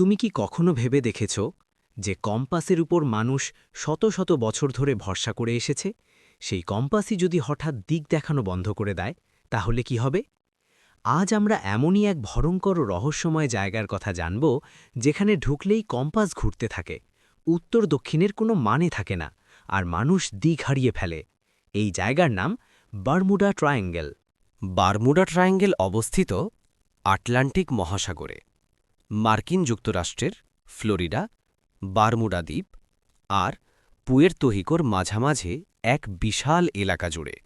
তুমি কি কখনো ভেবে দেখেছ যে কম্পাসের উপর মানুষ শত শত বছর ধরে ভরসা করে এসেছে? সেই কম্পাসই যদি হঠাৎ দিক দেখানো বন্ধ করে দেয়, তাহলে কি হবে? আজ আমরা এমনই এক ভয়ঙ্কর রহস্যময় জায়গার কথা জানব, যেখানে ঢুকলেই কম্পাস ঘুরতে থাকে, উত্তর দক্ষিণের কোনো মানে থাকে না, আর মানুষ দিক হারিয়ে ফেলে। এই জায়গার নাম বারমুডা ট্রায়াঙ্গেল। বারমুডা ট্রায়াঙ্গেল অবস্থিত আটলান্টিক মহাসাগরে। মার্কিন যুক্তরাষ্ট্রের ফ্লোরিডা, বারমুডা দ্বীপ আর পুয়ের পুয়ের্তোহিকোর মাঝামাঝে এক বিশাল এলাকা জুড়ে।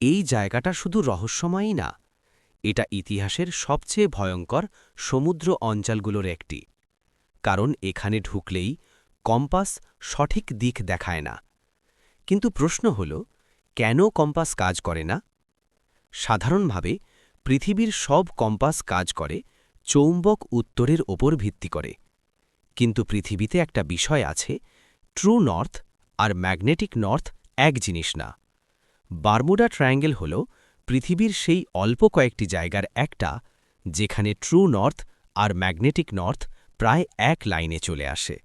এই জায়গাটা শুধু রহস্যময়ই না, এটা ইতিহাসের সবচেয়ে ভয়ঙ্কর সমুদ্র অঞ্চলগুলোর একটি, কারণ এখানে ঢুকলেই কম্পাস সঠিক দিক দেখায় না। কিন্তু প্রশ্ন হল, কেন কম্পাস কাজ করে না? সাধারণভাবে পৃথিবীর সব কম্পাস কাজ করে চৌম্বক উত্তরের ওপর ভিত্তি করে। কিন্তু পৃথিবীতে একটা বিষয় আছে, ট্রু নর্থ আর ম্যাগনেটিক নর্থ এক জিনিস না। বারমুডা ট্রায়াঙ্গেল হল পৃথিবীর সেই অল্প কয়েকটি জায়গার একটা, যেখানে ট্রু নর্থ আর ম্যাগনেটিক নর্থ প্রায় এক লাইনে চলে আসে।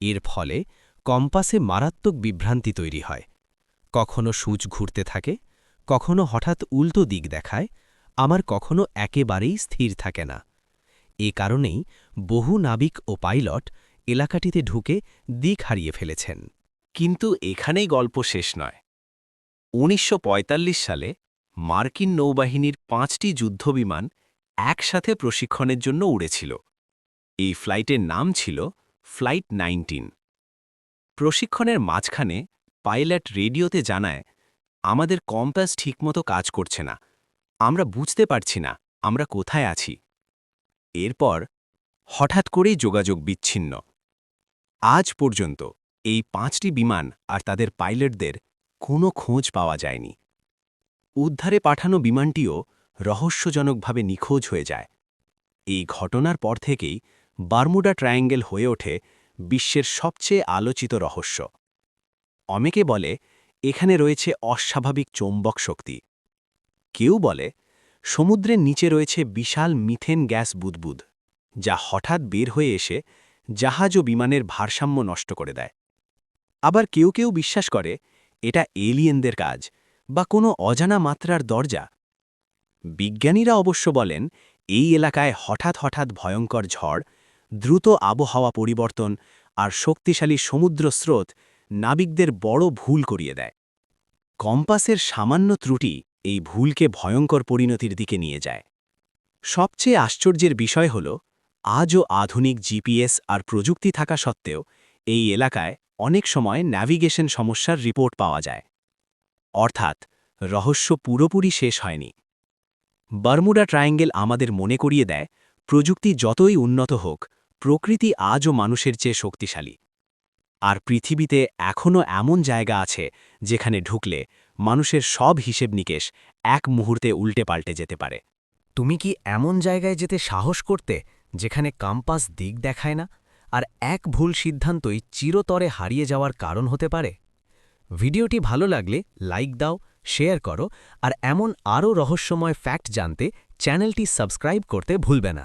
এর ফলে কম্পাসে মারাত্মক বিভ্রান্তি তৈরি হয়। কখনো সূচ ঘুরতে থাকে, কখনো হঠাৎ উল্টো দিক দেখায় আমার কখনো একেবারেই স্থির থাকে না। এ কারণেই বহু নাবিক ও পাইলট এলাকাটিতে ঢুকে দিক হারিয়ে ফেলেছেন। কিন্তু এখানেই গল্প শেষ নয়। উনিশশো সালে মার্কিন নৌবাহিনীর পাঁচটি যুদ্ধবিমান একসাথে প্রশিক্ষণের জন্য উড়েছিল। এই ফ্লাইটের নাম ছিল ফ্লাইট নাইনটিন। প্রশিক্ষণের মাঝখানে পাইলট রেডিওতে জানায়, আমাদের কম্পাস ঠিকমতো কাজ করছে না। আমরা বুঝতে পারছি না আমরা কোথায় আছি। এরপর হঠাৎ করেই যোগাযোগ বিচ্ছিন্ন। আজ পর্যন্ত এই পাঁচটি বিমান আর তাদের পাইলটদের কোনো খোঁজ পাওয়া যায়নি। উদ্ধারে পাঠানো বিমানটিও রহস্যজনকভাবে নিখোঁজ হয়ে যায়। এই ঘটনার পর থেকেই বারমুডা ট্রায়াঙ্গেল হয়ে ওঠে বিশ্বের সবচেয়ে আলোচিত রহস্য। অনেকে বলে, এখানে রয়েছে অস্বাভাবিক চৌম্বক শক্তি। কেউ বলে সমুদ্রের নিচে রয়েছে বিশাল মিথেন গ্যাস বুদবুদ, যা হঠাৎ বের হয়ে এসে জাহাজ ও বিমানের ভারসাম্য নষ্ট করে দেয়। আবার কেউ কেউ বিশ্বাস করে, এটা এলিয়েনদের কাজ বা কোনো অজানা মাত্রার দরজা। বিজ্ঞানীরা অবশ্য বলেন, এই এলাকায় হঠাৎ হঠাৎ ভয়ঙ্কর ঝড়, দ্রুত আবহাওয়া পরিবর্তন আর শক্তিশালী সমুদ্র স্রোত নাবিকদের বড় ভুল করিয়ে দেয়। কম্পাসের সামান্য ত্রুটি এই ভুলকে ভয়ঙ্কর পরিণতির দিকে নিয়ে যায়। সবচেয়ে আশ্চর্যের বিষয় হল, আজও আধুনিক জিপিএস আর প্রযুক্তি থাকা সত্ত্বেও এই এলাকায় অনেক সময় ন্যাভিগেশন সমস্যার রিপোর্ট পাওয়া যায়। অর্থাৎ, রহস্য পুরোপুরি শেষ হয়নি। বারমুডা ট্রায়াঙ্গেল আমাদের মনে করিয়ে দেয়, প্রযুক্তি যতই উন্নত হোক, প্রকৃতি আজও মানুষের চেয়ে শক্তিশালী। আর পৃথিবীতে এখনও এমন জায়গা আছে, যেখানে ঢুকলে মানুষের সব হিসেব নিকেশ এক মুহূর্তে উল্টে পাল্টে যেতে পারে। তুমি কি এমন জায়গায় যেতে সাহস করতে যেখানে কাম্পাস দিক দেখায় না? আর এক ভুল সিদ্ধান্তই চিরতরে হারিয়ে যাওয়ার কারণ হতে পারে? ভিডিওটি ভালো লাগলে লাইক দাও, শেয়ার করো, আর এমন আরও রহস্যময় ফ্যাক্ট জানতে চ্যানেলটি সাবস্ক্রাইব করতে ভুলবে না।